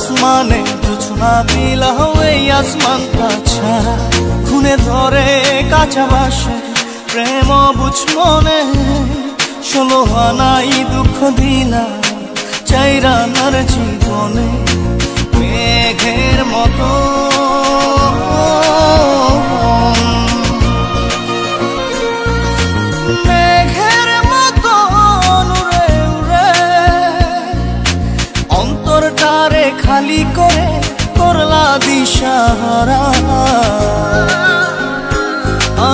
আসমানে জোছনা দিল এই আসমানটা ছাড়া খুনে ধরে কাঁচা বাসে, প্রেম বুঝ মনে। ষোলো হানাই দুঃখ দিলা চাইরা নার জীবনে। মেঘের মতো। দিশাহারা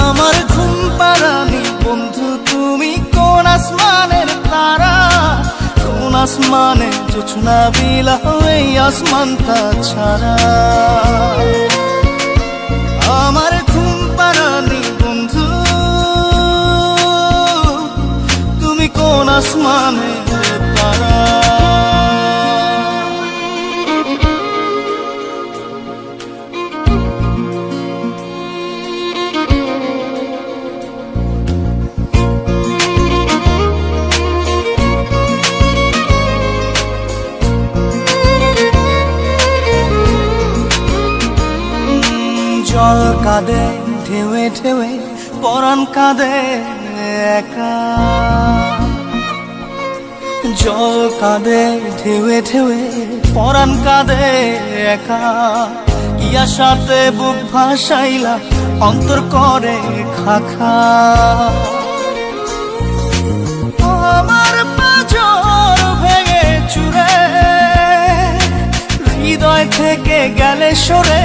আমার ঘুম পারানি বন্ধু, তুমি কোন আসমানের তারা? কোন আসমানে জোছনা বিলা এই আসমানটা ছাড়া আমার ঘুম পারানি বন্ধু, তুমি কোন আসমানের জল কাঁদে ঢেউে ঢেউে পরাণ কাঁদে একা। জল কাঁদে ঢেউে ঢেউে পরাণ কাঁদে একা। ইয়া সাথে বুক ভাসাইলা, অন্তর করে খাখা। আমার পাজর ভেঙে চুরে, হৃদয় থেকে গেলে সরে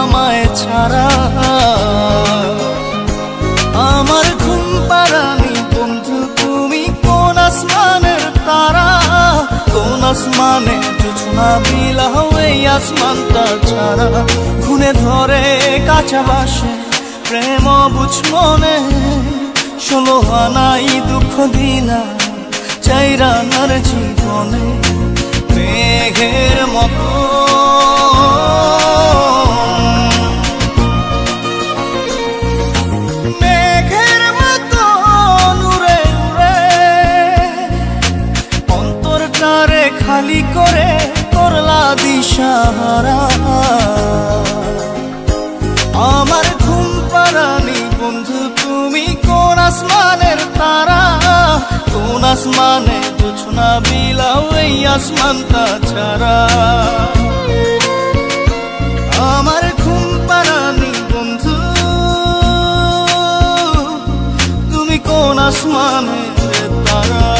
আমায় ছাড়া। আমার ঘুম পারানি বন্ধু, তুমি কোন আসমানের তারা? কোন আসমানে জোছনা বিলা এই আসমানটা ছাড়া। খুনে ধরে কাঁচা বাসে, প্রেম বুঝ মনে। ষোলো দুঃখ দিলা চাইরা নার জীবনে। মেঘের মতো। খালি করে করলা দিশাহারা। আমার ঘুম পারানি বন্ধু, তুমি কোন আসমানের তারা? কোন আসমানে জোছনা বিলাও এই আসমানটা ছাড়া। আমার ঘুম পারানি বন্ধু, তুমি কোন আসমানের তারা?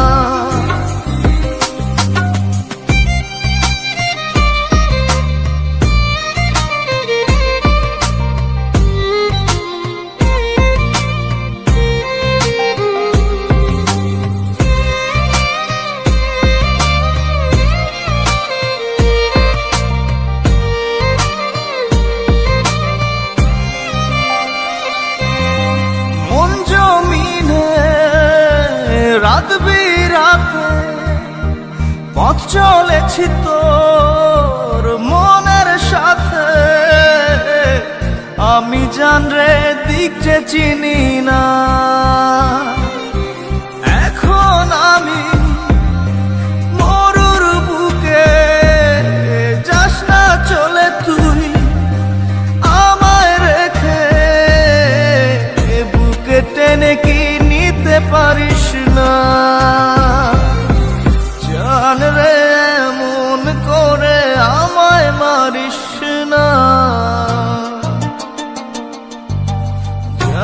বিরাতে পথ চলেছি তোর মনের সাথে। আমি জান রে দিক যে চিনি না।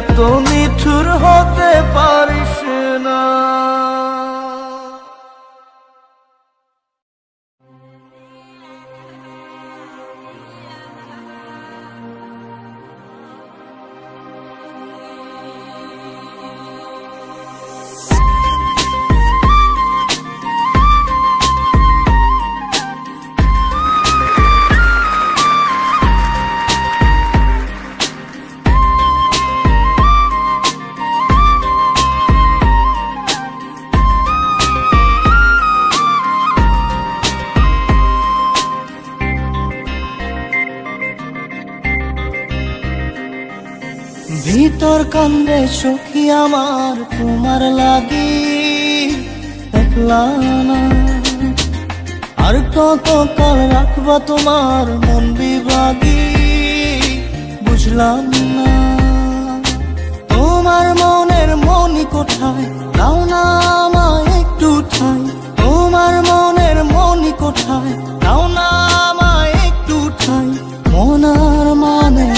এত মিঠুর হতে সখী আমার তোমার লাগি, একলা আর কত কাল রাখবা তোমার মন বিভাগী, বুঝলাম না। তোমার মনের মনি কোঠায় দাও না আমায় একটু ঠাই। তোমার মনের মনি কোঠায় দাও না আমায় একটু ঠাই। মনার মানে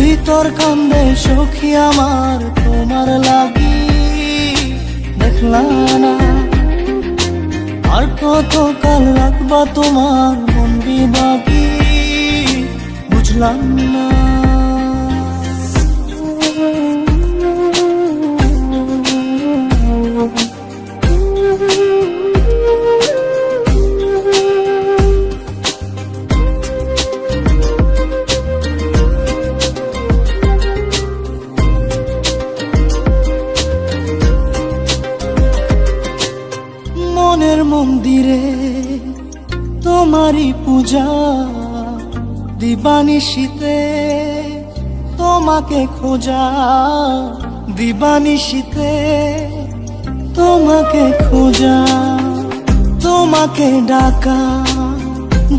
ভিতর কান্দে সখী আমার, তোমার লাগি দেখলাম না। আর কত কাল রাখবা তোমার মন বাকি বুঝলাম না। দিবানিশীতে তোমাকে খোঁজা দিবানিশীতে তোমাকে খোঁজা, তোমাকে ডাকা,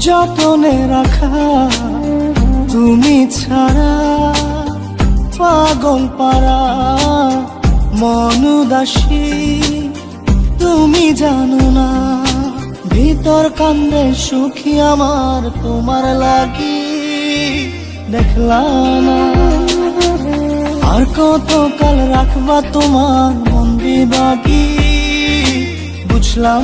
যতনে রাখা, তুমি ছাড়া পাগল পারা মনুদাসী, তুমি জানো না, ভিতর কান্দে সুখী আমার তোমার লাগি। দেখলা না। আর কত কাল রাখবা তোমার মন্দির বাকি বুঝলাম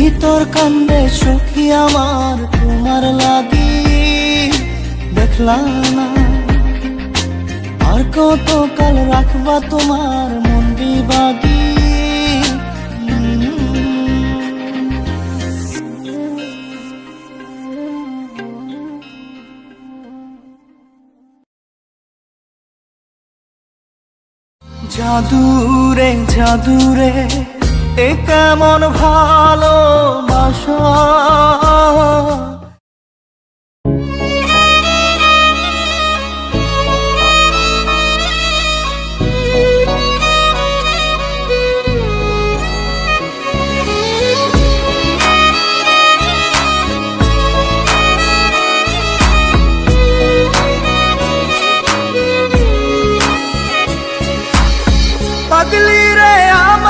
ভিতর কান্দে সখী আমার, তোমার লাগি দেখলা না। আর কত কাল রাখবা তোমার মন বিভাগী। জাদুরে জাদুরে এ কেমন ভালোবাসা পাগলি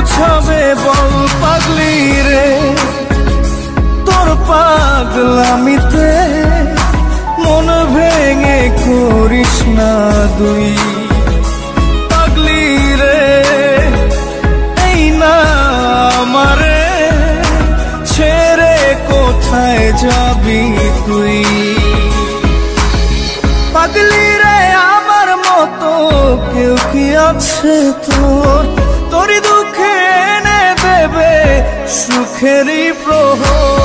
কে গোছাবে বল পাগলি রে। তোর পাগলামিতে মন ভেঙে করিস না দুই পাগলি রে, এই না আমারে ছেড়ে কোথায় যাবি তুই? পাগলি রে, আমার মতো কেউ কি আছে তোর? দেবে সুখেরই প্রহর।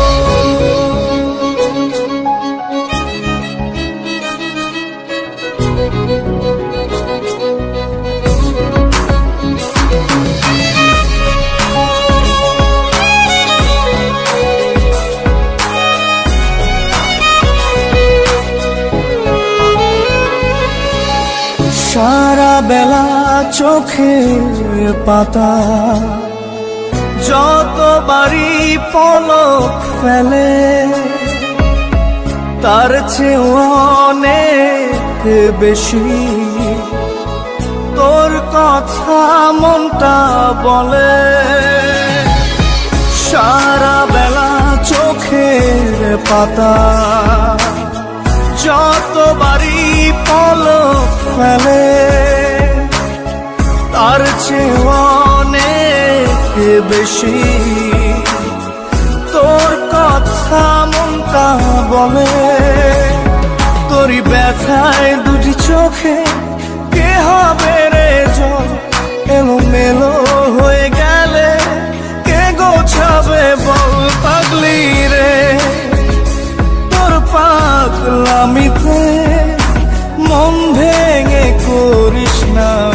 সারা বেলা চোখের পাতা যতবারই পলক ফেলে, তার চেয়ে অনেক বেশি। তোর কথা মনটা বলে, সারা বেলা চোখের পাতা। যতবারই পলক ফেলে, তার চেয়ে বেশি। তোর কথা মনটা বলে, তোরই ব্যথায় দুটি চোখে কে হবে রে জল? এলো মেলো হয়ে গেলে কে গোছাবে বল পাগলি রে? তোর পাগলামিতে মন ভেঙে করিস না।